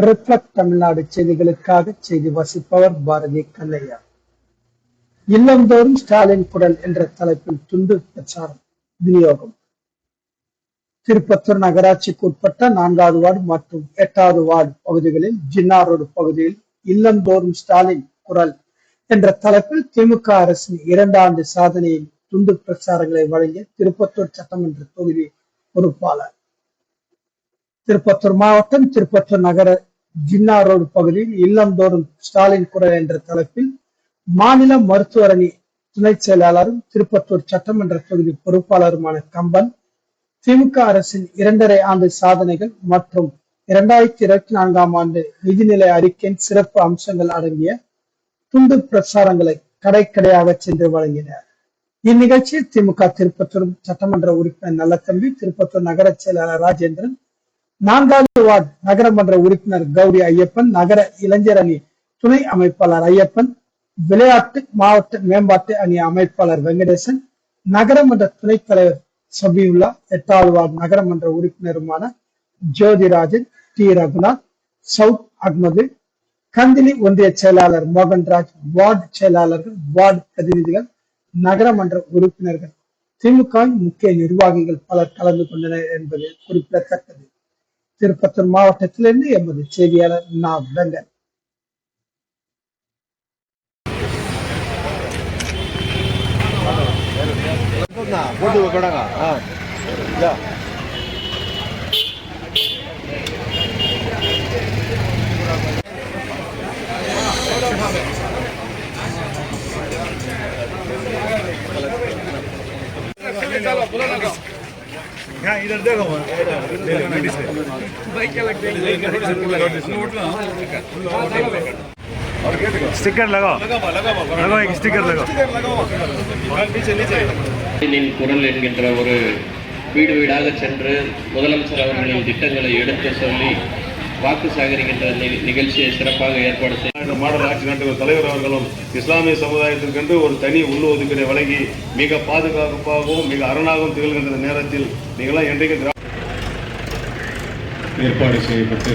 Reflect Tamil Nadu செய்திகளுக்காக செய்தி வாசிப்பவர் பாரதி கல்லையா. இல்லந்தோறும் ஸ்டாலின் குரல் என்ற தலைப்பில் துண்டு பிரச்சாரம் விநியோகம். திருப்பத்தூர் நகராட்சிக்கு உட்பட்ட நான்காவது வார்டு மற்றும் எட்டாவது வார்டு பகுதிகளில் ஜின்னா ரோடு பகுதியில் இல்லந்தோறும் ஸ்டாலின் குரல் என்ற தலைப்பில் திமுக அரசின் இரண்டு ஆண்டு சாதனையின் துண்டு பிரச்சாரங்களை வழங்கிய திருப்பத்தூர் சட்டமன்ற தொகுதி பொறுப்பாளர். திருப்பத்தூர் மாவட்டம் திருப்பத்தூர் நகர ஜின்னா ரோடு பகுதியில் இல்லந்தோறும் ஸ்டாலின் குரல் என்ற தலைப்பில் மாநில மருத்துவரணி அணி துணை செயலாளரும் திருப்பத்தூர் சட்டமன்ற தொகுதி பொறுப்பாளருமான கம்பன் திமுக அரசின் இரண்டரை ஆண்டு சாதனைகள் மற்றும் இரண்டாயிரத்தி இருபத்தி நான்காம் ஆண்டு நிதிநிலை அறிக்கையின் சிறப்பு அம்சங்கள் அடங்கிய துண்டு பிரச்சாரங்களை கடைக்கடையாக சென்று வழங்கினர். இந்நிகழ்ச்சியில் திமுக திருப்பத்தூர் சட்டமன்ற உறுப்பினர் நல்லத்தம்பி திருப்பத்தூர் நகர செயலாளர் ராஜேந்திரன் நான்காவது வார்டு நகரமன்ற உறுப்பினர் கௌரி ஐயப்பன் நகர இளைஞர் அணி துணை அமைப்பாளர் ஐயப்பன் விளையாட்டு மாவட்ட மேம்பாட்டு அணி அமைப்பாளர் வெங்கடேசன் நகரமன்ற துணைத் தலைவர் சபியுல்லா எட்டாவது வார்டு நகரமன்ற உறுப்பினருமான ஜோதிராஜன் டி. ரகுநாத் சவுத் அகமது கந்திலி ஒன்றிய செயலாளர் மோகன்ராஜ் வார்டு செயலாளர்கள் வார்டு பிரதிநிதிகள் நகரமன்ற உறுப்பினர்கள் திமுக முக்கிய நிர்வாகிகள் பலர் கலந்து கொண்டனர் என்பது குறிப்பிடத்தக்கது. திருப்பத்தூர் மாவட்டத்திலிருந்து எமது செய்தியாளர் நா வெங்கட் போட்டு கொடாங்க ஆ இதா. यहाँ इधर देखो ले ले लेडीज स्टिकर लगाओ लगाओ एक स्टिकर लगाओ ஸ்டாலினின் குரல் என்கின்ற ஒரு வீடு வீடாக சென்று முதலமைச்சர் அவர்களின் திட்டங்களை எடுத்து சொல்லி வாக்கு சேகரிக்கின்ற நிகழ்ச்சியை சிறப்பாக ஏற்பாடு இந்த மாடல் ஆட்சி நாட்டு தலைவர் அவர்களும் இஸ்லாமிய சமுதாயத்திற்கென்று ஒரு தனி உள் ஒதுக்கீடை வழங்கி மிக பாதுகாப்பாகவும் மிக அரணாகவும் திகழ்கின்ற நேரத்தில் நீங்களாம் என்றைக்கு ஏற்பாடு செய்யப்பட்டு